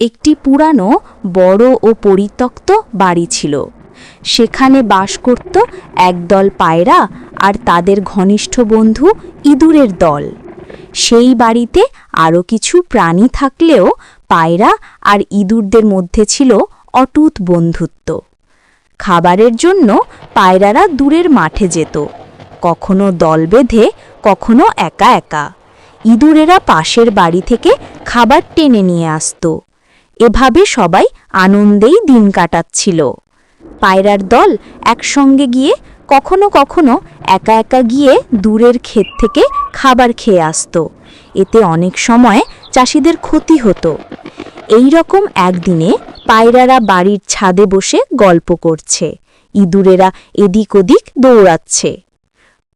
একটি পুরানো, বড় ও পরিত্যক্ত বাড়ি ছিল। সেখানে বাস করত একদল পায়রা আর তাদের ঘনিষ্ঠ বন্ধু ইঁদুরের দল। সেই বাড়িতে আরও কিছু প্রাণী থাকলেও পায়রা আর ইঁদুরদের মধ্যে ছিল অটুট বন্ধুত্ব। খাবারের জন্য পায়রারা দূরের মাঠে যেত। কখনো দল বেঁধে, কখনো একা একা। ইঁদুরেরা পাশের বাড়ি থেকে খাবার টেনে নিয়ে আসতো। এভাবে সবাই আনন্দেই দিন কাটাচ্ছিল। পায়রার দল একসঙ্গে গিয়ে কখনো কখনো একা একা গিয়ে দূরের ক্ষেত থেকে খাবার খেয়ে আসতো। এতে অনেক সময় চাষিদের ক্ষতি হতো। এই রকম একদিনে পায়রারা বাড়ির ছাদে বসে গল্প করছে। ইঁদুরেরা এদিক ওদিক দৌড়াচ্ছে।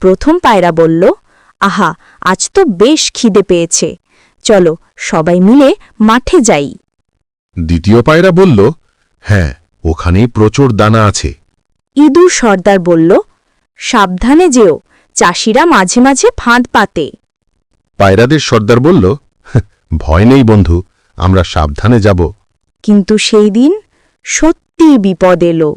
প্রথম পায়রা বলল, আহা, আজ তো বেশ খিদে পেয়েছে। চলো সবাই মিলে মাঠে যাই। দ্বিতীয় পায়রা বলল হ্যাঁ ওখানেই প্রচুর দানা আছে। ইঁদুর সর্দার বলল সাবধানে যেও চাষিরা মাঝে মাঝে ফাঁদ পাতে। পায়রাদের সর্দার বলল "হ্যাঁ, ভয় নেই বন্ধু আমরা সাবধানে যাব। কিন্তু সেই দিন সত্যি বিপদ এলো।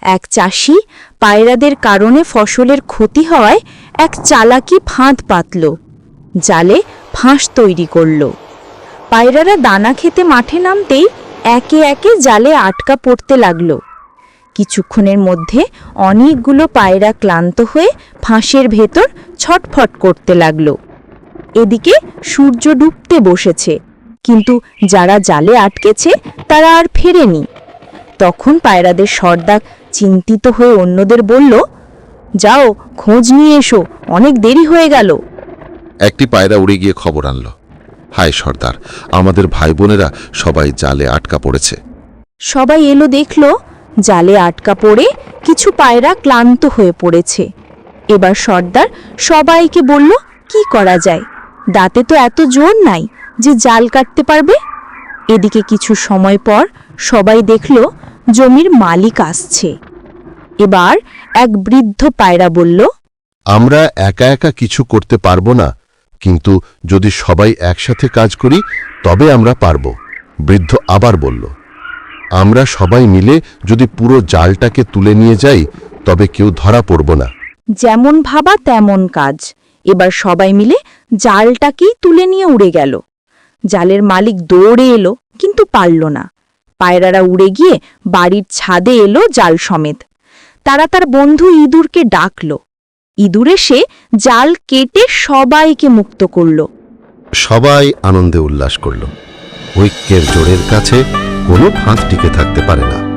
এক চাষি পায়রাদের কারণে ফসলের ক্ষতি হওয়ায় এক চালাকি ফাঁদ পাতল জালে ফাঁস তৈরি করল। পায়রারা দানা খেতে মাঠে নামতেই একে একে জালে আটকা পড়তে লাগল। কিছুক্ষণের মধ্যে অনেকগুলো পায়রা ক্লান্ত হয়ে ফাঁসের ভেতর ছটফট করতে লাগল। এদিকে সূর্য ডুবতে বসেছে, কিন্তু যারা জালে আটকেছে তারা আর ফেরেনি। তখন পায়রাদের সর্দার চিন্তিত হয়ে অন্যদের বলল, যাও, খোঁজ নিয়ে এসো, অনেক দেরি হয়ে গেল। একটি পায়রা উড়ে গিয়ে খবর আনল। হায় সর্দার আমাদের ভাই বোনেরা সবাই জালে আটকা পড়েছে। সবাই এলো দেখল জালে আটকা পড়ে কিছু পায়রা ক্লান্ত হয়ে পড়েছে। এবার সর্দার সবাইকে বলল কি করা যায়? দাঁতে তো এত জোর নাই যে জাল কাটতে পারবে? এদিকে কিছু সময় পর সবাই দেখল জমির মালিক আসছে। এবার এক বৃদ্ধ পায়রা বলল আমরা একা একা কিছু করতে পারব না কিন্তু যদি সবাই একসাথে কাজ করি, তবে আমরা পারব, বৃদ্ধ আবার বলল। আমরা সবাই মিলে যদি পুরো জালটাকে তুলে নিয়ে যাই, তবে কেউ ধরা পড়ব না। যেমন ভাবা তেমন কাজ। এবার সবাই মিলে জালটাকেই তুলে নিয়ে উড়ে গেল। জালের মালিক দৌড়ে এলো, কিন্তু পারল না। পায়রারা উড়ে গিয়ে বাড়ির ছাদে এলো জাল সমেত। তারা তার বন্ধু ইঁদুরকে ডাকল। ইঁদুর সে জাল কেটে সবাইকে মুক্ত করল। সবাই আনন্দে উল্লাস করল। ঐক্যের জোরের কাছে কোনো ফাঁক টিকে থাকতে পারে না।